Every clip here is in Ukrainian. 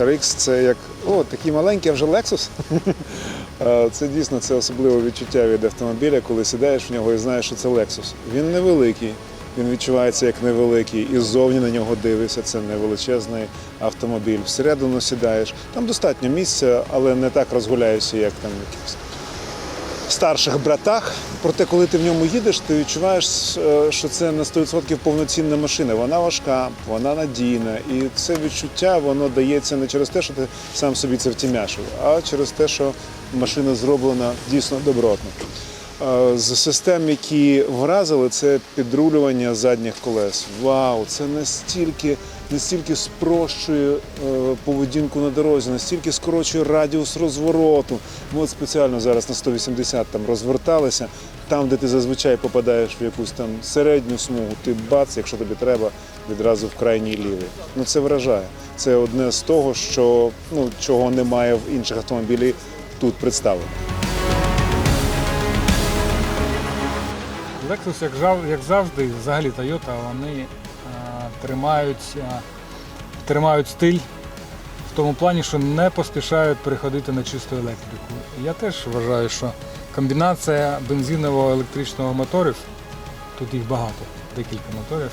RX це як о, такий маленький, а вже Lexus. Е, Це дійсно це особливе відчуття від автомобіля, коли сідаєш в нього і знаєш, що це Lexus. Він невеликий, він відчувається як невеликий, і ззовні на нього дивишся, це не величезний автомобіль. Всередину сідаєш. Там достатньо місця, але не так розгуляєшся, як там в якихось старших братах. Проте, коли ти в ньому їдеш, ти відчуваєш, е, що це на 100% повноцінна машина. Вона важка, вона надійна. І це відчуття воно дається не через те, що ти сам собі це втімяшив, а через те, що машина зроблена дійсно добротно. З систем, які вразили, це підрулювання задніх колес. Вау, це настільки, настільки спрощує е, поведінку на дорозі, настільки скорочує радіус розвороту. Ми от спеціально зараз на 180 там розверталися. Там, де ти зазвичай попадаєш в якусь там середню смугу, ти бац, якщо тобі треба, відразу в крайній лівий. Ну це вражає. Це одне з того, що ну чого немає в інших автомобілів тут представлено. Lexus, як, як завжди, взагалі Toyota, вони е, тримають, е, тримають стиль в тому плані, що не поспішають переходити на чисту електрику. Я теж вважаю, що комбінація бензинового електричного моторів, тут їх багато, декілька моторів,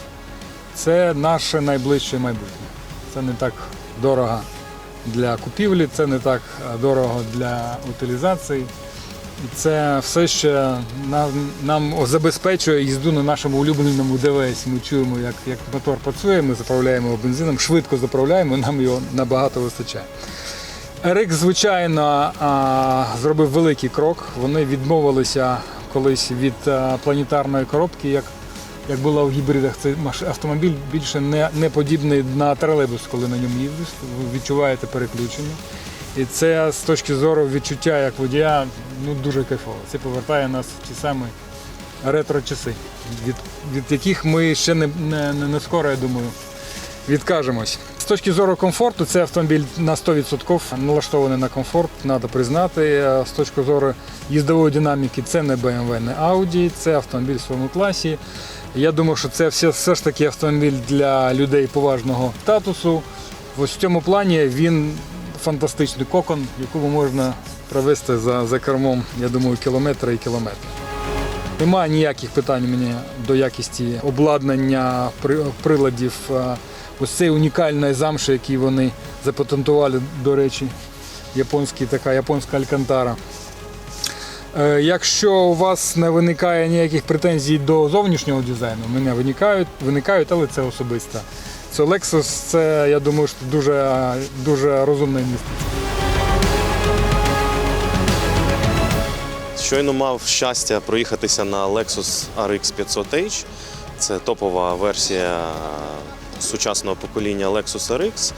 це наше найближче майбутнє. Це не так дорого для купівлі, це не так е, дорого для утилізації. Це все ще нам, нам забезпечує їзду на нашому улюбленому ДВС. Ми чуємо, як, як мотор працює, ми заправляємо його бензином, швидко заправляємо, нам його набагато вистачає. RX, звичайно, зробив великий крок. Вони відмовилися колись від планетарної коробки, як, як було в гібридах. Цей автомобіль більше не, не подібний на тролейбус, коли на ньому їздиш. Ви відчуваєте переключення. І це з точки зору відчуття як водія ну, дуже кайфово. Це повертає нас в ті самі ретро-часи, від, від яких ми ще не, не, не, скоро, я думаю, відкажемось. З точки зору комфорту, це автомобіль на 100% налаштований на комфорт, треба признати. З точки зору їздової динаміки, це не BMW, не Audi, це автомобіль в своєму класі. Я думаю, що це все, все ж таки автомобіль для людей поважного статусу. Ось в цьому плані він фантастичний кокон, якому можна провести за, за кермом, я думаю, кілометри і кілометри. Немає ніяких питань у мене до якості обладнання при- приладів. Ось цей унікальний замш, який вони запатентували, до речі, японський, така японська алькантара. Е, Якщо у вас не виникає ніяких претензій до зовнішнього дизайну, мене виникають, виникають, але це особисто. Це Lexus, це я думаю, що дуже, дуже розумна інвестиція. Щойно мав щастя проїхатися на Lexus RX 500H. Це топова версія сучасного покоління Lexus RX.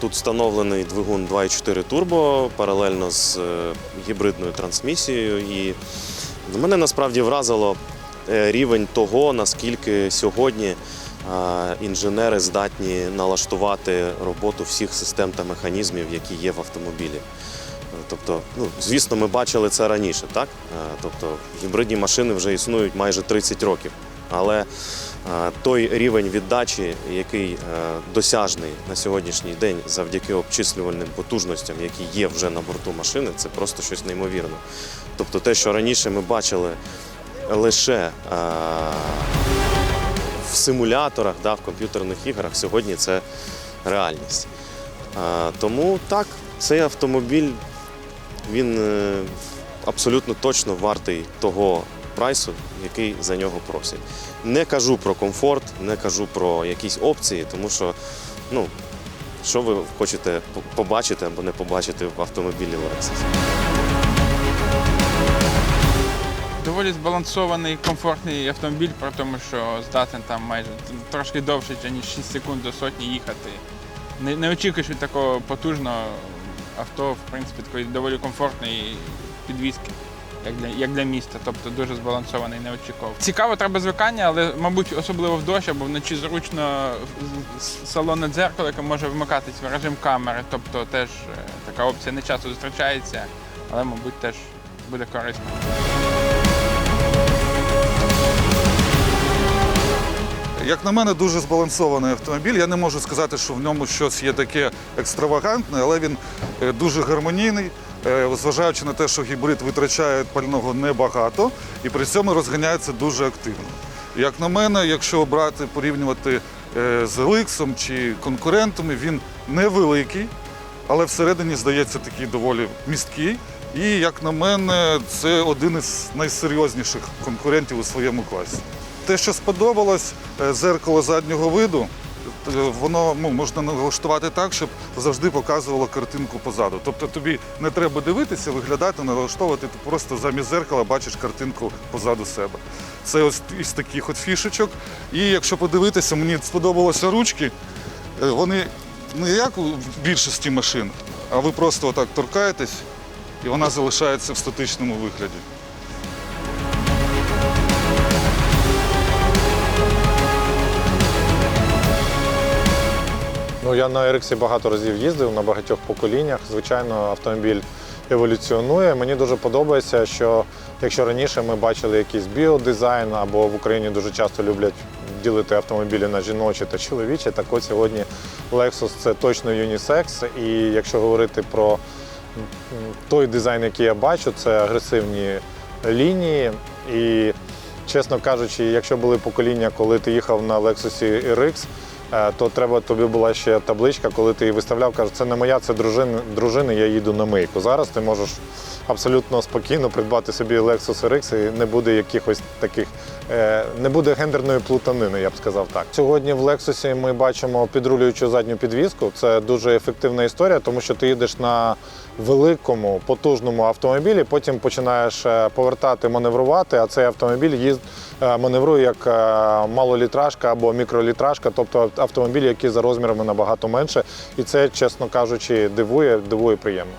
Тут встановлений двигун 2.4 турбо паралельно з е, гібридною трансмісією. І мене насправді вразило е, рівень того, наскільки сьогодні інженери здатні налаштувати роботу всіх систем та механізмів, які є в автомобілі. Тобто, ну, звісно, ми бачили це раніше, так? Тобто гібридні машини вже існують майже 30 років. Але той рівень віддачі, який досяжний на сьогоднішній день завдяки обчислювальним потужностям, які є вже на борту машини, це просто щось неймовірне. Тобто те, що раніше ми бачили лише в симуляторах, да, в комп'ютерних іграх, сьогодні це реальність. Тому так, цей автомобіль він е, абсолютно точно вартий того прайсу, який за нього просять. Не кажу про комфорт, не кажу про якісь опції, тому що ну, що ви хочете побачити або не побачити в автомобілі Lexus. Доволі збалансований, комфортний автомобіль, при тому, що здатен там майже трошки довше, ніж 6 секунд до сотні їхати. Не, не очікуєш від такого потужного авто, в принципі, такої доволі комфортної підвізки, як для, як для міста. Тобто дуже збалансований, не очікував. Цікаво, треба звикання, але, мабуть, особливо в дощ або вночі зручно салонне дзеркало, яке може вмикатись в режим камери. Тобто теж е, така опція не часто зустрічається, але, мабуть, теж буде корисно. Як на мене, дуже збалансований автомобіль. Я не можу сказати, що в ньому щось є таке екстравагантне, але він е, дуже гармонійний, е, зважаючи на те, що гібрид витрачає пального небагато і при цьому розганяється дуже активно. Як на мене, якщо брати порівнювати е, з Еликсом чи конкурентами, він невеликий, але всередині здається такий доволі місткий. І, як на мене, це один із найсерйозніших конкурентів у своєму класі. Те, що сподобалось, е, зеркало заднього виду, е, воно ну, можна налаштувати так, щоб завжди показувало картинку позаду. Тобто тобі не треба дивитися, виглядати, налаштовувати, ти просто замість зеркала бачиш картинку позаду себе. Це ось із таких от фішечок. І якщо подивитися, мені сподобалося ручки. Е, Вони не як у більшості машин, а ви просто отак торкаєтесь, і вона залишається в статичному вигляді. Ну, я на Ериксі багато разів їздив на багатьох поколіннях. Звичайно, автомобіль еволюціонує. Мені дуже подобається, що якщо раніше ми бачили якийсь біодизайн, або в Україні дуже часто люблять ділити автомобілі на жіночі та чоловічі, так от сьогодні Lexus це точно юнісекс. І якщо говорити про той дизайн, який я бачу, це агресивні лінії. І чесно кажучи, якщо були покоління, коли ти їхав на Lexus RX, то треба тобі була ще табличка, коли ти її виставляв, каже, це не моя, це дружини, дружини, я їду на мийку. Зараз ти можеш абсолютно спокійно придбати собі Lexus RX і не буде якихось таких, е, не буде гендерної плутанини, я б сказав так. Сьогодні в Lexus ми бачимо підрулюючу задню підвіску. Це дуже ефективна історія, тому що ти їдеш на великому потужному автомобілі, потім починаєш е, повертати, маневрувати, а цей автомобіль їзд е, маневрує як е, малолітражка або мікролітражка, тобто автомобіль, який за розмірами набагато менше. І це, чесно кажучи, дивує, дивує приємно.